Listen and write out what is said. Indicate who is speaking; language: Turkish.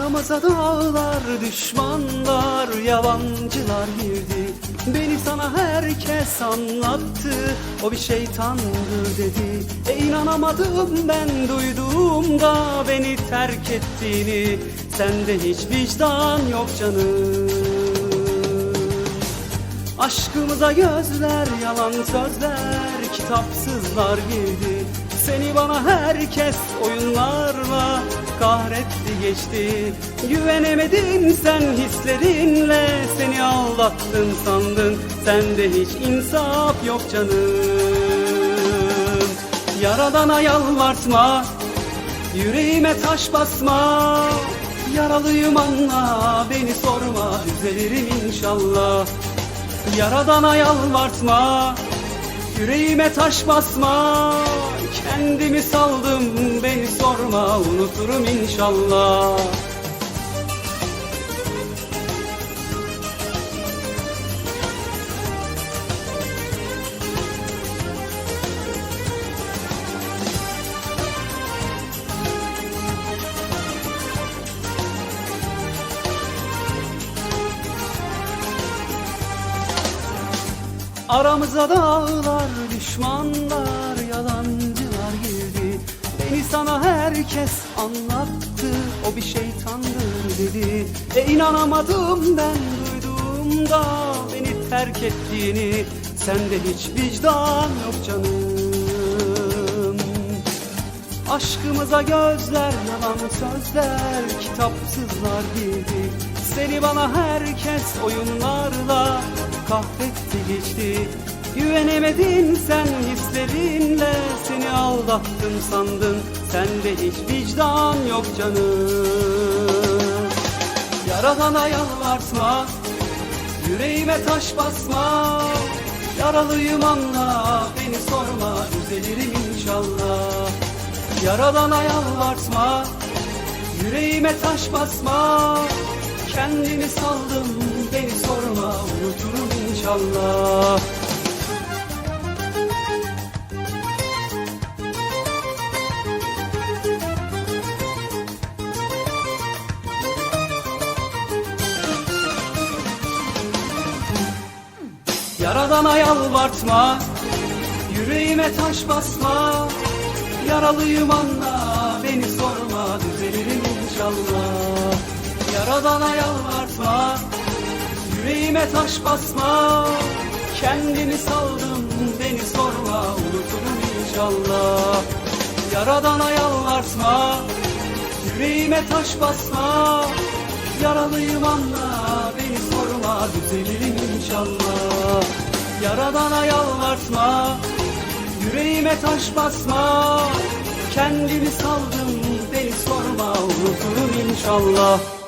Speaker 1: Aramıza dağlar, düşmanlar, yabancılar girdi. Beni sana herkes anlattı, o bir şeytandır dedi. E inanamadım ben duyduğumda beni terk ettiğini. Sende hiç vicdan yok canım. Aşkımıza gözler, yalan sözler, kitapsızlar girdi Seni bana herkes oyunlarla kahretti geçti. Güvenemedin sen hislerinle, seni aldattın sandın. Sende hiç insaf yok canım. Yaradana yalvartma, yüreğime taş basma. Yaralıyım anla, beni sorma, düzelirim inşallah. Yaradana yalvartma Yüreğime taş basma Kendimi saldım beni sorma Unuturum inşallah Aramıza dağlar, düşmanlar, yalancılar girdi. Beni sana herkes anlattı, o bir şeytandır dedi. E inanamadım ben duyduğumda beni terk ettiğini. Sende hiç vicdan yok canım. Aşkımıza gözler, yalan sözler, kitapsızlar girdi. Seni bana herkes oyunlarla kahretti geçti. Güvenemedin sen hislerinle, seni aldattım sandın. Sende hiç vicdan yok canım. Yaradana yalvartma, yüreğime taş basma. Yaralıyım anla, beni sorma, düzelirim inşallah. Yaradana yalvartma. Yüreğime taş basma. Kendimi saldım. Beni İnşallah Yaradana yalvartma Yüreğime taş basma. Yaralıyım anla Beni sorma düzelirim inşallah. Yaradana yalvartma Yüreğime taş basma. Kendimi saldım Beni sorma. Unuturum inşallah. Yaradana yalvartma Yüreğime taş basma. Yaralıyım anla Beni sorma. Düzelirim inşallah. Yaradana yalvartma Yüreğime taş basma. Kendimi saldım beni sorma. Unuturum inşallah